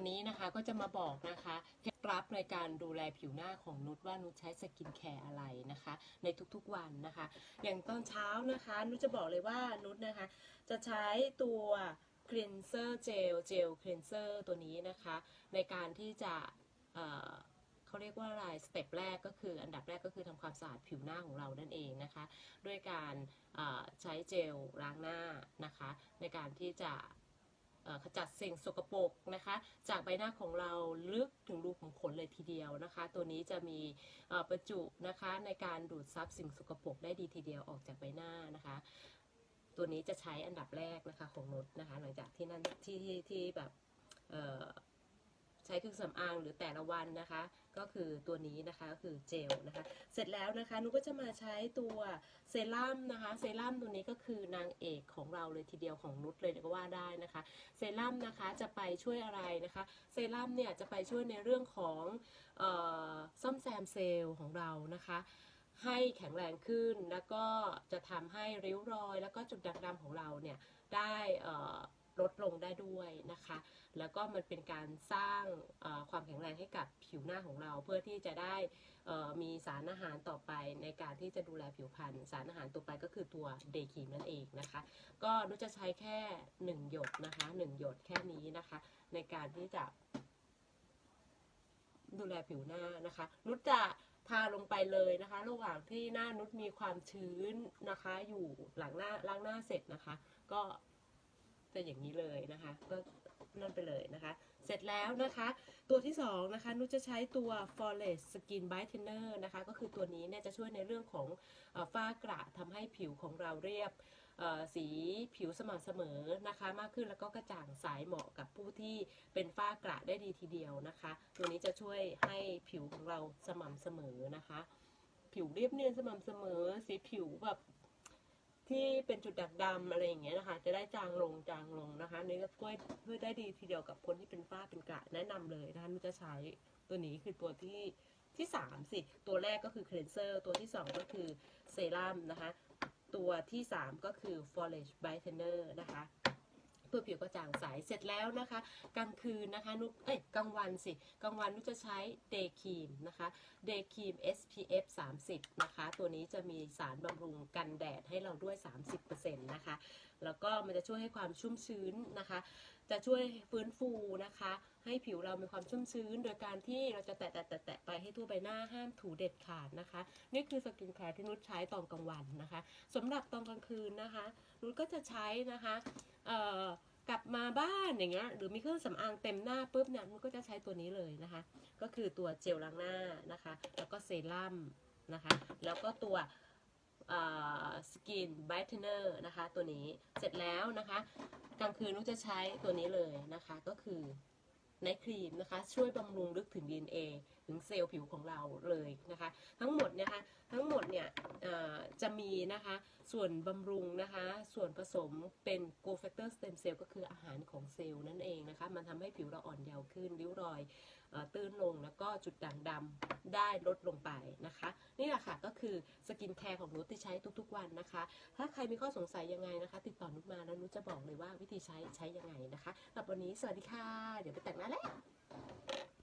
วันนี้นะคะก็จะมาบอกนะคะเคล็ดลับในการดูแลผิวหน้าของนุชว่านุชใช้สกินแคร์อะไรนะคะ ในทุกๆวันนะคะ อย่างตอนเช้านะคะ นุชจะบอกเลยว่านุชนะคะ จะใช้ตัว cleanser gel gel cleanser ตัวนี้นะคะ ในการที่จะเเขาเรียกว่าอะไรสเต็ปแรกก็คืออันดับแรกก็คือทำความสะอาดผิวหน้าของเรานั่นเองนะคะ ด้วยการใช้เจลล้างหน้านะคะ ในการที่จะ ขจัดสิ่งสกปรกนะคะ จากใบหน้าของเราลึกถึงรูขุมขนเลยทีเดียวนะคะ ตัวนี้จะมีประจุนะคะในการดูดซับสิ่งสกปรกได้ดีทีเดียวออกจากใบหน้านะคะ ตัวนี้จะใช้อันดับแรกนะคะของนุชนะคะ หลังจากที่นั่นที่ที่ทแบบ ใช้เครื่องสำอางหรือแต่ละวันนะคะ ก็คือตัวนี้นะคะก็คือเจลนะคะ เสร็จแล้วนะคะนุก็จะมาใช้ตัวเซรั่มนะคะเซรั่มตัวนี้ก็คือนางเอกของเราเลยทีเดียวของนุชเลยก็ว่าได้นะคะเซรั่มนะคะจะไปช่วยอะไรนะคะเซรั่มเนี่ยจะไปช่วยในเรื่องของออซ่อมแซมเซลล์ของเรานะคะให้แข็งแรงขึ้นแล้วก็จะทำให้ริ้วรอย แล้วก็จุดด่างดำของเราเนี่ยได้อ่อ ลดลงได้ด้วยนะคะ แล้วก็มันเป็นการสร้างความแข็งแรงให้กับผิวหน้าของเรา เพื่อที่จะได้มีสารอาหารต่อไปในการที่จะดูแลผิวพรรณสารอาหารตัวไปก็คือตัวเดย์ครีมนั่นเองนะคะ ก็นุชจะใช้แค่ 1 หยดนะคะ 1 หยดแค่นี้นะคะ ในการที่จะ ดูแลผิวหน้านะคะ นุชจะทาลงไปเลยนะคะ ระหว่างที่หน้านุชมีความชื้นนะคะ อยู่หลังหน้าล้างหน้าเสร็จนะคะ ก็ จะอย่างนี้เลยนะคะก็นั่นไปเลยนะคะ เสร็จแล้วนะคะ ตัวที่สองนะคะนุจะใช้ตัว Forest Skin Brightener นะคะ ก็คือตัวนี้เนี่ยจะช่วยในเรื่องของอฝ้ากระทำให้ผิวของเราเรียบสีผิวสม่ำเสมอนะคะ มากขึ้นแล้วก็กระจ่างใสเหมาะกับผู้ที่เป็นฝ้ากระได้ดีทีเดียวนะคะ ตัวนี้จะช่วยให้ผิวของเราสม่ำเสมอนะคะ ผิวเรียบเนียนสม่ำเสมอ สีผิวแบบ ที่เป็นจุดด่างดำอะไรอย่างเงี้ยนะคะ จะได้จางลงจางลงนะคะนี่ก็ช่วยช่วยได้ดีทีเดียวกับคนที่เป็นฝ้าเป็นกระแนะนำเลยนะคะนุจะใช้ตัวนี้คือตัวที่ที่สามสิตัวแรกก็คือเคลนเซอร์ตัวที่สองก็คือเซรั่มนะคะ ตัวที่สามก็คือ Forage Brightener นะคะ เพื่อผิวกระจ่างใสเสร็จแล้วนะคะ กลางคืนนะคะนุกเอ้ยกลางวันสิกลางวันนุกจะใช้ Day Cream นะคะ Day Cream SPF 30 นะคะ ตัวนี้จะมีสารบำรุงกันแดดให้เราด้วย 30%นะคะ แล้วก็มันจะช่วยให้ความชุ่มชื้นนะคะ จะช่วยฟื้นฟูนะคะ ให้ผิวเรามีความชุ่มชื้น โดยการที่เราจะแตะแตะแตะแตะไปให้ทั่วใบหน้าห้ามถูเด็ดขาดนะคะ นี่คือสกินแคร์ที่นุชใช้ตอนกลางวันนะคะสำหรับตอนกลางคืนนะคะนุชก็จะใช้นะคะเอ่อ อย่างเงี้ยหรือมีเครื่องสำอางเต็มหน้าปุ๊บเนี่ยนุชก็จะใช้ตัวนี้เลยนะคะ ก็คือตัวเจลล้างหน้านะคะ แล้วก็เซรั่มนะคะ แล้วก็ตัวสกินไบเทเนอร์นะคะ ตัวนี้เสร็จแล้วนะคะ กลางคืนนุชจะใช้ตัวนี้เลยนะคะ ก็คือ ในครีมนะคะช่วยบำรุงลึกถึง DNA ถึงเซลล์ผิวของเราเลยนะคะ ทั้งหมดนะคะทั้งหมดเนี่ยจะมีนะคะส่วนบำรุงนะคะส่วนผสมเป็น g o factor stem cell ก็คืออาหารของเซลล์นั่นเองนะคะ มันทำให้ผิวเราอ่อนเยาว์ขึ้นริ้วรอยอตื้นลงแล้วก็ จุดด่างดำได้ลดลงไปนะคะ นี่แหละค่ะก็คือสกินแคร์ของนุชที่ใช้ทุกๆวันนะคะ ถ้าใครมีข้อสงสัยยังไงนะคะ ติดต่อนุชมาแล้วนุชจะบอกเลยว่าวิธีใช้ใช้ยังไงนะคะสำหรับวันนี้สวัสดีค่ะ เดี๋ยวไปแต่งหน้าแล้ว